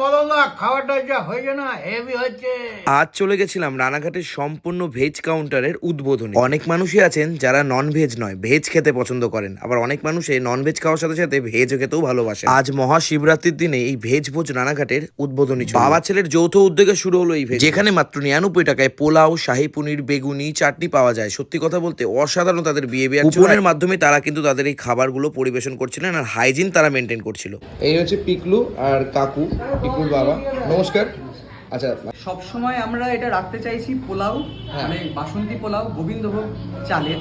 মদনদা খাবারটা যা হয়েছে না হেভি হচ্ছে। আজ চলে গেছিলাম রানাঘাটের সম্পূর্ণ ভেজ কাউন্টারের উদ্বোধনে। অনেক মানুষই আছেন যারা নন ভেজ নয় ভেজ খেতে পছন্দ করেন। আবার অনেক মানুষে নন ভেজ খাওয়ার সাথে সাথে ভেজ খেতেও ভালোবাসে। আজ মহাশিবরাত্রির দিনে এই ভেজ ভোজ রানাঘাটের উদ্বোধনী ছিল। বাবা ছেলের যৌথ উদ্যোগে শুরু হলো এই ভেজ যেখানে মাত্র নিরানব্বই টাকায় পোলাও শাহী পনির বেগুনি চাটনি পাওয়া যায়। সত্যি কথা বলতে অসাধারণ তাদের বিহেভিয়ার কুপনের মাধ্যমে তারা কিন্তু তাদের এই খাবারগুলো পরিবেশন করছিলেন আর হাইজিন তারা মেনটেন করছিল। এই হচ্ছে পিকলু আর কাকু। পিকলুর বাবা। নমস্কার। আচ্ছা সব সময় আমরা এটা রাখতে চাইছি পোলাও হ্যাঁ। মানে বাসন্তী পোলাও গোবিন্দভোগ চালের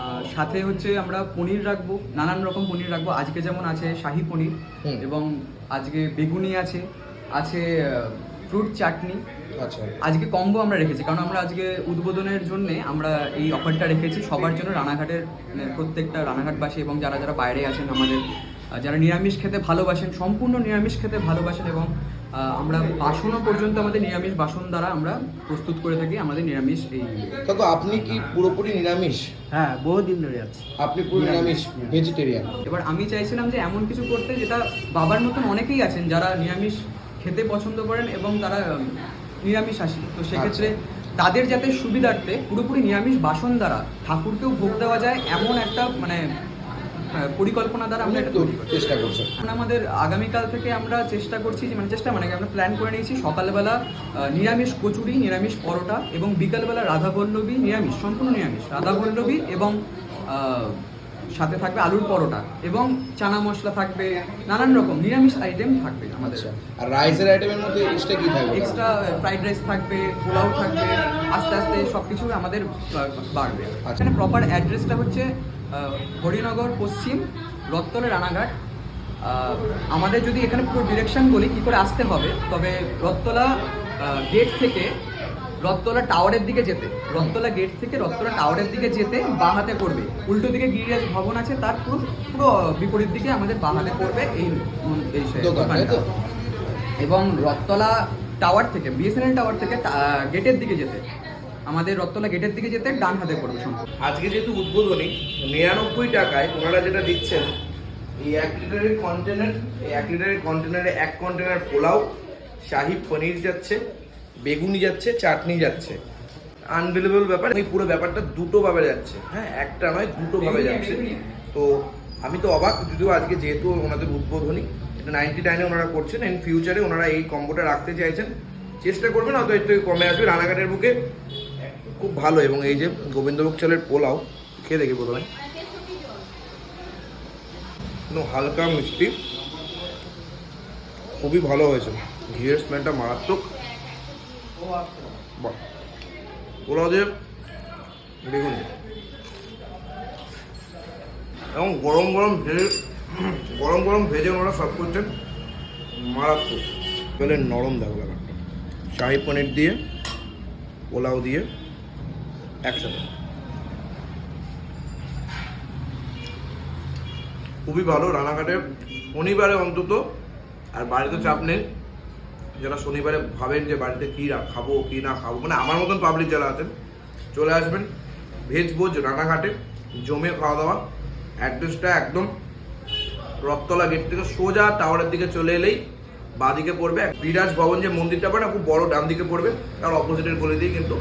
আর সাথে হচ্ছে আমরা পনির রাখব নানান রকম পনির রাখব। আজকে যেমন আছে শাহী পনির এবং আজকে বেগুনি আছে আছে ফ্রুট চাটনি। আচ্ছা। আজকে কম্বো আমরা রেখেছি কারণ আমরা আজকে উদ্বোধনের জন্য আমরা এই অফারটা রেখেছি। সবার জন্য রানাঘাটের মানে প্রত্যেকটা রানাঘাটবাসী এবং যারা যারা বাইরে আছেন আমাদের যারা নিরামিষ খেতে ভালোবাসেন সম্পূর্ণ নিরামিষ খেতে ভালোবাসেন এবং আমরা বাসনও পর্যন্ত আমাদের নিরামিষ বাসন দ্বারা আমরা প্রস্তুত করে থাকি আমাদের নিরামিষ এই কাকু আপনি কি পুরোপুরি নিরামিষ? হ্যাঁ বহুদিন ধরে আছে। আপনি পুরো নিরামিষ ভেজিটেরিয়ান এবার আমি চাইছিলাম যে এমন কিছু করতে যেটা বাবার মতন অনেকেই আছেন যারা নিরামিষ খেতে পছন্দ করেন এবং তারা নিরামিষ আসি। তো সেক্ষেত্রে তাদের যাতে সুবিধার্থে পুরোপুরি নিরামিষ বাসন দ্বারা ঠাকুরকেও ভোগ দেওয়া যায় এমন একটা মানে পরিকল্পনা দ্বারা আমরা এটা তৈরি চেষ্টা করছি। আমরা আমাদের আগামীকাল থেকে আমরা চেষ্টা করছি যে মানে চেষ্টা মানে কি আমরা প্ল্যান করে নিয়েছি সকালবেলা নিরামিষ কচুরি নিরামিষ পরোটা এবং বিকালবেলা রাধা পল্লবী নিরামিষ সম্পূর্ণ নিরামিষ রাধা পল্লবী এবং সাথে থাকবে আলুর পরোটা এবং চানা মশলা থাকবে নানান রকম নিরামিষ আইটেম থাকবে আমাদের। আচ্ছা আর রাইসের আইটেমের মধ্যে এক্সট্রা কি থাকবে? এক্সট্রা ফ্রাইড রাইস থাকবে পোলাও থাকবে আস্তে আস্তে সব কিছু আমাদের বাড়বে। আচ্ছা। এখানে প্রপার অ্যাড্রেসটা হচ্ছে আহ, হরিনগর পশ্চিম রত্তলে রানাঘাট। আমাদের যদি এখানে পুরো ডিরেকশন বলি কি করে আসতে হবে তবে রত্তলা গেট থেকে রত্তলা টাওয়ারের দিকে যেতে রত্তলা গেট থেকে রত্তলা টাওয়ারের দিকে যেতে বাঁ হাতে পড়বে উল্টো দিকে গিরিরাজ ভবন আছে তার পুরো পুরো বিপরীত দিকে আমাদের বাঁ হাতে পড়বে এই? দোকানটা। এবং রত্তলা টাওয়ার থেকে বিএসএনএল টাওয়ার থেকে গেটের দিকে যেতে আমাদের রত্তলা গেটের দিকে যেতে ডান হাতে পড়বে আজকে যেহেতু উদ্বোধনী নিরানব্বই টাকায় ওনারা যেটা দিচ্ছেন এই এক লিটারের কন্টেনার এই এক লিটারের কন্টেনারে এক কন্টেনার পোলাও শাহি পনির যাচ্ছে বেগুনি যাচ্ছে চাটনি যাচ্ছে। আনবিলেবল ব্যাপার এই পুরো ব্যাপারটা দুটো ভাবে যাচ্ছে। হ্যাঁ একটা নয় দুটো ভাবে যাচ্ছে। তো আমি তো অবাক যদিও আজকে যেহেতু ওনাদের উদ্বোধনী এটা নাইনটি নাইনে ওনারা করছেন ইন ফিউচারে ওনারা এই কম্বোটা রাখতে চাইছেন। চেষ্টা করবেন হয়তো একটু কমে আসবে। রানাঘাটের বুকে খুব ভালো। এবং এই যে গোবিন্দভোগ চালের পোলাও খেয়ে দেখি প্রথমে। একদম হালকা মিষ্টি। খুবই ভালো হয়েছে। ঘিয়ের স্মেলটা মারাত্মক। বাহ দিয়ে এবং গরম গরম ভেজে, গরম গরম ভেজে ওনারা সব করছেন মারাত্মক। তাহলে নরম দেখো ব্যাপারটা। শাহি পনির দিয়ে, পোলাও দিয়ে একসাথে। খুবই ভালো রানাঘাটে শনিবারে অন্তত আর বাড়িতে চাপ নেই। যারা শনিবারে ভাবেন যে বাড়িতে কী খাব, কী না খাব মানে আমার মতন পাবলিক যারা আছেন, চলে আসবেন ভেজ ভোজ রানাঘাটে, জমে খাওয়া দাওয়া অ্যাড্রেসটা একদম রথতলা গেট থেকে সোজা টাওয়ারের দিকে চলে এলেই বাঁদিকে পড়বে বিরাজ ভবন যে মন্দিরটা পড়ে না, খুব বড়, ডান দিকে পড়বে, তার অপোজিটের গলি দিয়ে কিন্তু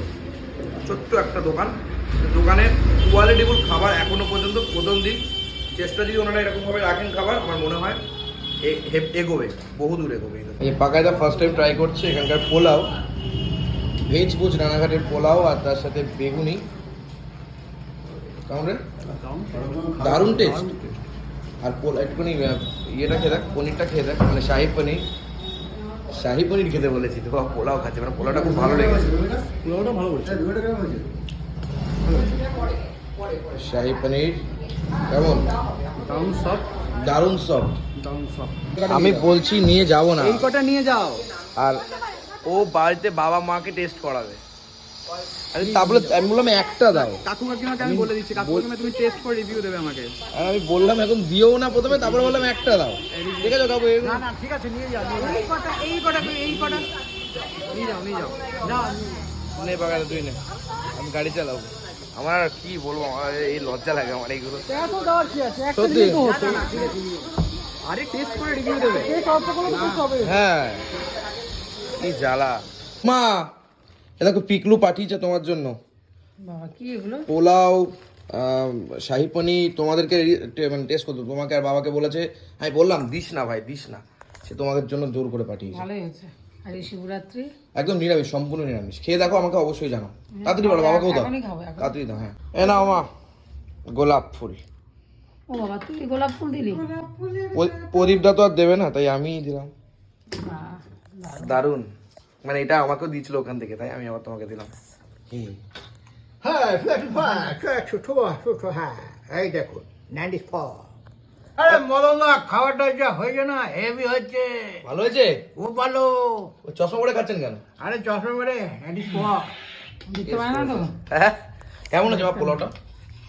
ছোট্ট একটা দোকান। দোকানে কোয়ালিটিফুল খাবার এখনও পর্যন্ত প্রথম দিন। চেষ্টা যদি ওনারা এরকমভাবে রাখেন খাবার, আমার মনে হয় এগোবে বহু দূর এগোবে এই পাকায়দা ফার্স্ট টাইম ট্রাই করছে এখানকার পোলাও। ভেজ ভোজ রানাঘাটের পোলাও আর তার সাথে বেগুনি। দারুণ টেস্ট আর পোলা একটুখানি ইয়েটা খেয়ে দেখ পনিরটা খেয়ে দেখ মানে শাহি পনির। শাহি পনির খেতে বলেছি তো পোলাও খাচ্ছে মানে পোলাওটা খুব ভালো লেগেছে। পোলাওটা ভালো শাহি পনির কেমন? সব দারুণ সফট দারুণ সব। আমি বলছি নিয়ে যাব না। এই কটা নিয়ে যাও। আর ও বাড়িতে বাবা মাকে টেস্ট করাবে। আরে তা বলে আমি বললাম একটা দাও। কাকু কাকিমাকে আমি বলে দিচ্ছি কাকু কাকিমা তুমি টেস্ট করে রিভিউ দেবে আমাকে। আর আমি বললাম এখন দিও না প্রথমে তারপরে বললাম একটা দাও। ঠিক আছে কাকু এই- না ঠিক আছে নিয়ে যাও এই কটা এই কটা এই কটা। নিয়ে যাও নিয়ে যাও। না নে বাগানে তুই নে। আমি গাড়ি চালাবো। আমার আর কি বলব আমার এই লজ্জা লাগে আমার এইগুলো এত দেওয়ার কি আছে? একটা সত্যি? তো হতো আরে টেস্ট করে রিভিউ দেবে। হ্যাঁ। কি জ্বালা। মা এ দেখো পিকলু পাঠিয়েছে তোমার জন্য। বাবা কি এগুলো? পোলাও শাহি পনির তোমাদেরকে মানে টেস্ট করতে তোমাকে আর বাবাকে বলেছে আমি বললাম দিস না ভাই দিস না। সে তোমাদের জন্য জোর করে পাঠিয়েছে। ভালোই হয়েছে। আর শিবরাত্রি? একদম নিরামিষ সম্পূর্ণ নিরামিষ। খেয়ে দেখো আমাকে অবশ্যই জানাও। তাড়াতাড়ি বলো বাবাকেও দাও। তাড়াতাড়ি দাও হ্যাঁ। এ নাও মা গোলাপ ফুল। ও বাবা তুই গোলাপ ফুল দিলি? প্রদীপটা তো আর দেবে না তাই আমিই দিলাম। দারুণ। মানে এটা আমাকেও দিয়েছিল ওখান থেকে তাই আমি আবার তোমাকে দিলাম। হুম। হ্যাঁ ফ্ল্যাট ছোট ছোট হ্যাঁ। এই দেখুন নাইনটি ফোর। আরে মদনদা খাওয়াটা যা হয়েছে না হেভি হচ্ছে ভালো হয়েছে? খুব ভালো। ওই চশমা পরে খাচ্ছেন কেন? আরে চশমা করে না তো? হ্যাঁ? কেমন হয়েছে মা পোলাওটা?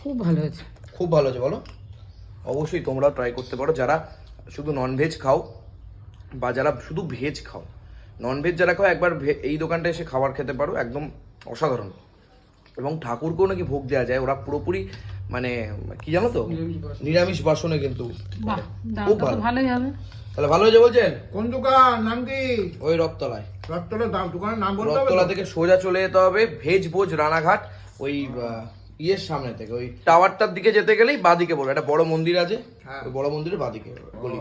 খুব ভালো হয়েছে। খুব ভালো হয়েছে বলো। অবশ্যই তোমরাও ট্রাই করতে পারো। যারা শুধু ননভেজ খাও বা যারা শুধু ভেজ খাও ননভেজ যারা খাও একবার এই দোকানটা এসে খাবার খেতে পারো একদম অসাধারণ। এবং ঠাকুরকেও নাকি ভোগ দেওয়া যায়। ওরা পুরোপুরি মানে কি জানো তো? নিরামিষ বাসনে। কিন্তু। বাহ খুব ভালো। ভালোই হবে। তাহলে ভালো হয়েছে বলছেন? কোন দোকান? নাম কি? ওই রথতলায়। রথতলা দাম দোকানের নাম বলতে হবে রথতলা থেকে সোজা চলে যেতে হবে ভেজ ভোজ রানাঘাট ওই ইয়ের সামনে থেকে ওই টাওয়ারটার দিকে যেতে গেলেই বাদিকে বলো একটা বড় মন্দির আছে হ্যাঁ। ওই বড় মন্দিরের বাদিকে গলি